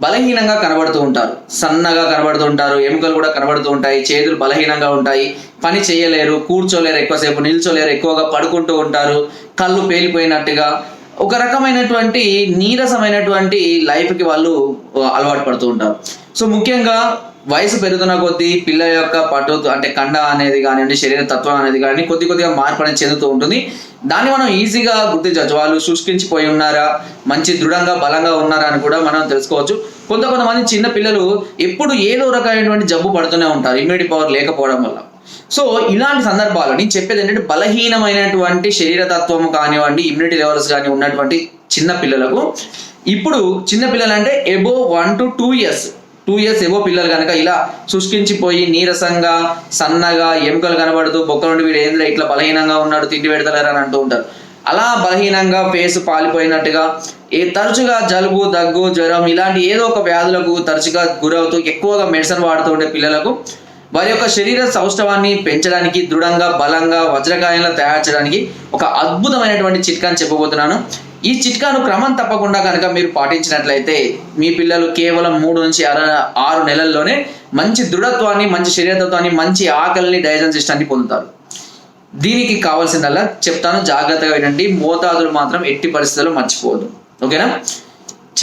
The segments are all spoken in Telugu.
బలహీనంగా కనబడుతూ ఉంటారు. సన్నగా కనబడుతూ ఉంటారు. ఎముకలు కూడా కనబడుతూ ఉంటాయి. చేతులు బలహీనంగా ఉంటాయి. పని చేయలేరు. కూర్చోలేరు. ఎక్కువసేపు నిల్చోలేరు. ఎక్కువగా పడుకుంటూ ఉంటారు. కళ్ళు పేలిపోయినట్టుగా ఒక రకమైనటువంటి నీరసమైనటువంటి లైఫ్కి వాళ్ళు అలవాటు పడుతూ ఉంటారు. సో ముఖ్యంగా వయసు పెరుగుతున్న కొద్దీ పిల్ల యొక్క పట్టు అంటే కండ అనేది కానివ్వండి శరీర తత్వం అనేది కానీ కొద్ది కొద్దిగా మార్పు అనేది చెందుతూ ఉంటుంది. దాన్ని మనం ఈజీగా గుర్తించవచ్చు వాళ్ళు శుష్కించిపోయి ఉన్నారా మంచి దృఢంగా బలంగా ఉన్నారా అని కూడా మనం తెలుసుకోవచ్చు. కొంత కొంతమంది చిన్న పిల్లలు ఎప్పుడు ఏదో రకమైనటువంటి జబ్బు పడుతూనే ఉంటారు. ఇమ్యూనిటీ పవర్ లేకపోవడం వల్ల. సో ఇలాంటి సందర్భాల్లో నేను చెప్పేది ఏంటంటే బలహీనమైనటువంటి శరీర తత్వం కానివ్వండి ఇమ్యూనిటీ లెవెల్స్ కానీ ఉన్నటువంటి చిన్న పిల్లలకు ఇప్పుడు చిన్న పిల్లలు అంటే above one to two years two years above పిల్లలు కనుక ఇలా శుష్కించిపోయి నీరసంగా సన్నగా ఎముకలు కనబడుతూ బొక్క నుండి వీడు ఏంద్రా ఇట్లా బలహీనంగా ఉన్నాడు తిండి పెడతలేరు అని అంటూ ఉంటారు. అలా బలహీనంగా ఫేస్ పాలిపోయినట్టుగా ఏ తరచుగా జలుబు దగ్గు జ్వరం ఇలాంటి ఏదో ఒక వ్యాధులకు తరచుగా గురవుతూ ఎక్కువగా మెడిసిన్ వాడుతూ ఉండే పిల్లలకు వారి యొక్క శరీర సౌష్ఠవాన్ని పెంచడానికి దృఢంగా బలంగా వజ్రకాయంలో తయారు చేయడానికి ఒక అద్భుతమైనటువంటి చిట్కాని చెప్పబోతున్నాను. ఈ చిట్కాను క్రమం తప్పకుండా కనుక మీరు పాటించినట్లయితే మీ పిల్లలు కేవలం మూడు నుంచి ఆరు ఆరు నెలల్లోనే మంచి దృఢత్వాన్ని మంచి శరీరతత్వాన్ని మంచి ఆకలిని డైజెషన్ సిస్టాన్ని పొందుతారు. దీనికి కావాల్సిందల్లా చెప్తాను జాగ్రత్తగా వినండి. మోతాదులు మాత్రం ఎట్టి పరిస్థితుల్లో మర్చిపోవద్దు. ఓకేనా?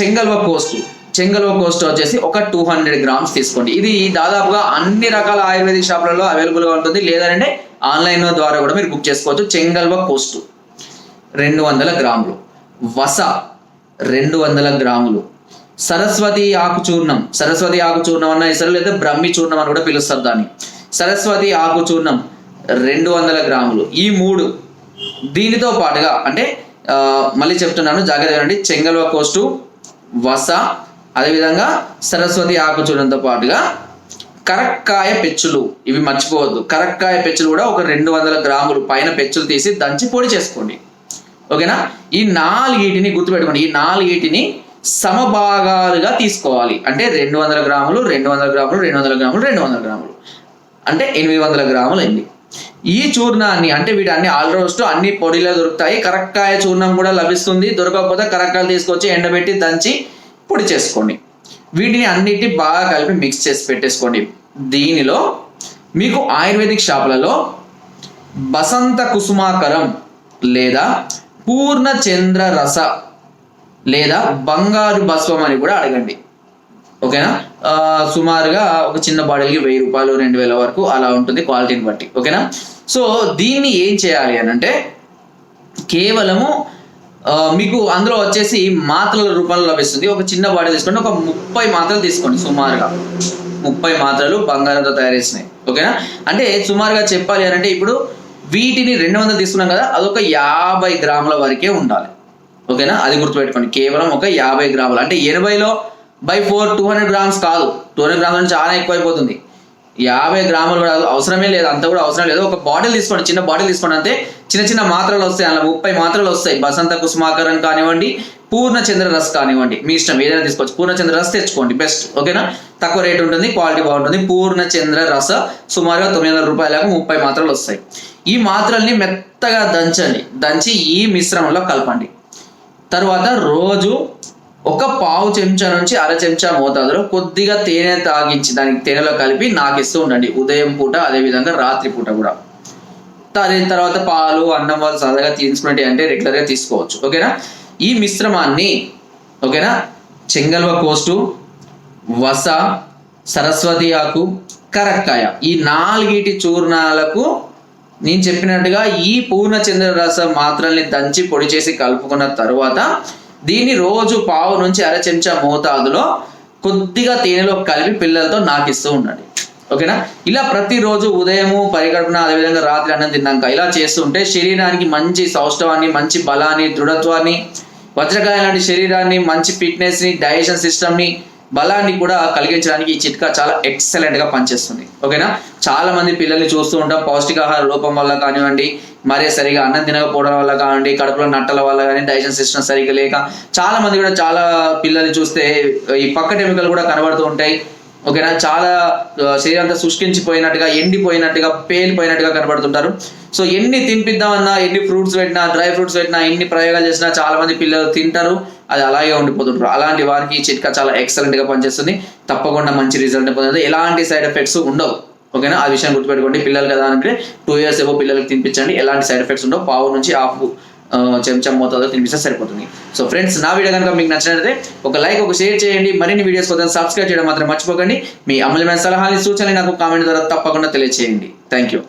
చెంగల్వ పోస్టు చెంగలో కోస్ట్ వచ్చేసి ఒక టూ హండ్రెడ్ గ్రామ్స్ తీసుకోండి. ఇది దాదాపుగా అన్ని రకాల ఆయుర్వేదిక్ షాపులలో అవైలబుల్గా ఉంటుంది. లేదంటే ఆన్లైన్ ద్వారా కూడా మీరు బుక్ చేసుకోవచ్చు. చెంగల్వ కోస్ట్ రెండు వందల గ్రాములు. వస రెండు వందల గ్రాములు. సరస్వతి ఆకు చూర్ణం సరస్వతి ఆకు చూర్ణం అన్న ఇసరు లేదా బ్రహ్మి చూర్ణం అని కూడా పిలుస్తారు దాన్ని. సరస్వతి ఆకు చూర్ణం రెండు వందల గ్రాములు. ఈ మూడు దీనితో పాటుగా అంటే మళ్ళీ చెప్తున్నాను జాగ్రత్త చెంగల్వ కోస్టు వస అదేవిధంగా సరస్వతి ఆకు చూర్ణంతో పాటుగా కరక్కాయ పెచ్చులు. ఇవి మర్చిపోవద్దు. కరక్కాయ పెచ్చులు కూడా ఒక రెండు వందల గ్రాములు. పైన పెచ్చులు తీసి దంచి పొడి చేసుకోండి. ఓకేనా? ఈ నాలుగిటిని గుర్తుపెట్టుకోండి. ఈ నాలుగిటిని సమభాగాలుగా తీసుకోవాలి. అంటే రెండు వందల గ్రాములు రెండు వందల గ్రాములు రెండు వందల గ్రాములు రెండు వందల గ్రాములు. అంటే ఎనిమిది వందల గ్రాములు అయింది. ఈ చూర్ణాన్ని అంటే వీటన్ని ఆల్రోస్ట్ అన్ని పొడిలో దొరుకుతాయి. కరక్కాయ చూర్ణం కూడా లభిస్తుంది. దొరకకపోతే కరక్కాయలు తీసుకొచ్చి ఎండబెట్టి దంచి పొడి చేసుకోండి. వీటిని అన్నిటి బాగా కలిపి మిక్స్ చేసి పెట్టేసుకోండి. దీనిలో మీకు ఆయుర్వేదిక్ షాపులలో బసంత కుసుమాకరం లేదా పూర్ణ చంద్ర రస లేదా బంగారు భస్వం అని కూడా అడగండి. ఓకేనా? సుమారుగా ఒక చిన్న బాటిల్కి వెయ్యి రూపాయలు రెండు వేల వరకు అలా ఉంటుంది క్వాలిటీని బట్టి. ఓకేనా? సో దీన్ని ఏం చేయాలి అని అంటే కేవలము మీకు అందులో వచ్చేసి మాత్రల రూపంలో లభిస్తుంది. ఒక చిన్న బాటిల్ తీసుకోండి. ఒక ముప్పై మాత్రలు తీసుకోండి సుమారుగా. ముప్పై మాత్రలు బంగారంతో తయారు చేసినాయి ఓకేనా? అంటే సుమారుగా చెప్పాలి అని అంటే ఇప్పుడు వీటిని రెండు వందలు తీసుకున్నాం కదా అదొక యాభై గ్రాముల వరకే ఉండాలి. ఓకేనా? అది గుర్తుపెట్టుకోండి. కేవలం ఒక యాభై గ్రాములు. అంటే ఎనభైలో by four two hundred grams కాదు. టూ హండ్రెడ్ గ్రామ్స్ చాలా ఎక్కువ ఎక్కువైపోతుంది. యాభై గ్రాములు కూడా అవసరమే లేదు అంత కూడా అవసరం లేదు. ఒక బాటిల్ తీసుకోండి చిన్న బాటిల్ తీసుకోండి అంతే చిన్న చిన్న మాత్రలు వస్తాయి అలా ముప్పై మాత్రలు వస్తాయి. బసంత కుసుమాకరం కానివ్వండి పూర్ణ చంద్ర రస్ కానివ్వండి. మీ ఇష్టం ఏదైనా తీసుకోవచ్చు. పూర్ణ చంద్ర రస్ తెచ్చుకోండి బెస్ట్ ఓకేనా? తక్కువ రేట్ ఉంటుంది క్వాలిటీ బాగుంటుంది. పూర్ణ చంద్ర రస సుమారుగా తొమ్మిది వందల రూపాయలకు ముప్పై మాత్రలు వస్తాయి. ఈ మాత్రల్ని మెత్తగా దంచండి. దంచి ఈ మిశ్రమంలో కలపండి. తర్వాత రోజు ఒక పావు చెంచా నుంచి అర చెంచా మోతాదులో కొద్దిగా తేనె తాగించి దానికి తేనెలో కలిపి నాకు ఇస్తూ ఉండండి. ఉదయం పూట అదేవిధంగా రాత్రి పూట కూడా. దాని తర్వాత పాలు అన్నం వాళ్ళు సరదాగా తీసుకున్నట్టు అంటే రెగ్యులర్గా తీసుకోవచ్చు. ఓకేనా? ఈ మిశ్రమాన్ని ఓకేనా? చెంగల్వ కోస్టు వస సరస్వతి ఆకు కరక్కాయ ఈ నాలుగిటి చూర్ణాలకు నేను చెప్పినట్టుగా ఈ పూర్ణచంద్ర రసం మాత్రల్ని దంచి పొడి చేసి కలుపుకున్న తర్వాత దీన్ని రోజు పావు నుంచి అర చెంచా మోతాదులో కొద్దిగా తేనెలో కలిపి పిల్లలతో నాకిస్తూ ఉండండి. ఓకేనా? ఇలా ప్రతిరోజు ఉదయము పరిగడుపున అదేవిధంగా రాత్రి అన్నం తిన్నాక ఇలా చేస్తుంటే శరీరానికి మంచి సౌష్ఠవాన్ని మంచి బలాన్ని దృఢత్వాన్ని వజ్రకాయ లాంటి శరీరాన్ని మంచి ఫిట్నెస్ని డైజెషన్ సిస్టమ్ని బలాన్ని కూడా కలిగించడానికి ఈ చిట్కా చాలా ఎక్సలెంట్గా పనిచేస్తుంది. ఓకేనా? చాలా మంది పిల్లల్ని చూస్తూ ఉంటాం. పౌష్టికాహార లోపం వల్ల కానివ్వండి మరే సరిగా అన్నం తినకపోవడం వల్ల కానివ్వండి కడుపులో నట్టల వల్ల కానీ డైజెషన్ సిస్టమ్ సరిగా లేక చాలా మంది కూడా చాలా పిల్లల్ని చూస్తే ఈ పక్క ఎముకలు కూడా కనబడుతూ ఉంటాయి. ఓకేనా? చాలా శరీరం అంతా శుష్కించిపోయినట్టుగా ఎండిపోయినట్టుగా పేలిపోయినట్టుగా కనబడుతుంటారు. సో ఎన్ని తినిపిద్దామన్నా ఎన్ని ఫ్రూట్స్ పెట్టినా డ్రై ఫ్రూట్స్ పెట్టినా ఎన్ని ప్రయోగాలు చేసినా చాలా మంది పిల్లలు తింటారు. అది అలాగే ఉండిపోతుంటారు. అలాంటి వారికి ఈ చిట్కా చాలా ఎక్సలెంట్గా పనిచేస్తుంది. తప్పకుండా మంచి రిజల్ట్ పొందుతుంది ఎలాంటి సైడ్ ఎఫెక్ట్స్ ఉండవు. ఓకేనా? ఆ విషయం గుర్తుపెట్టుకోండి. పిల్లలు కదా అంటే టూ ఇయర్స్ ఏవో పిల్లలకి తినిపించండి. ఎలాంటి సైడ్ ఎఫెక్ట్స్ ఉండవు. పావు నుంచి హాఫ్ చెంచా మోతాదులో తినిపిస్తే సరిపోతుంది. సో ఫ్రెండ్స్ నా వీడియో కనుక మీకు నచ్చినట్లయితే ఒక లైక్ ఒక షేర్ చేయండి. మరిన్ని వీడియోస్ కోసం సబ్స్క్రైబ్ చేయడం మాత్రం మర్చిపోకండి. మీ అమూల్యమైన సలహాలు సూచనలు నాకు కామెంట్ ద్వారా తప్పకుండా తెలియజేయండి థ్యాంక్ యూ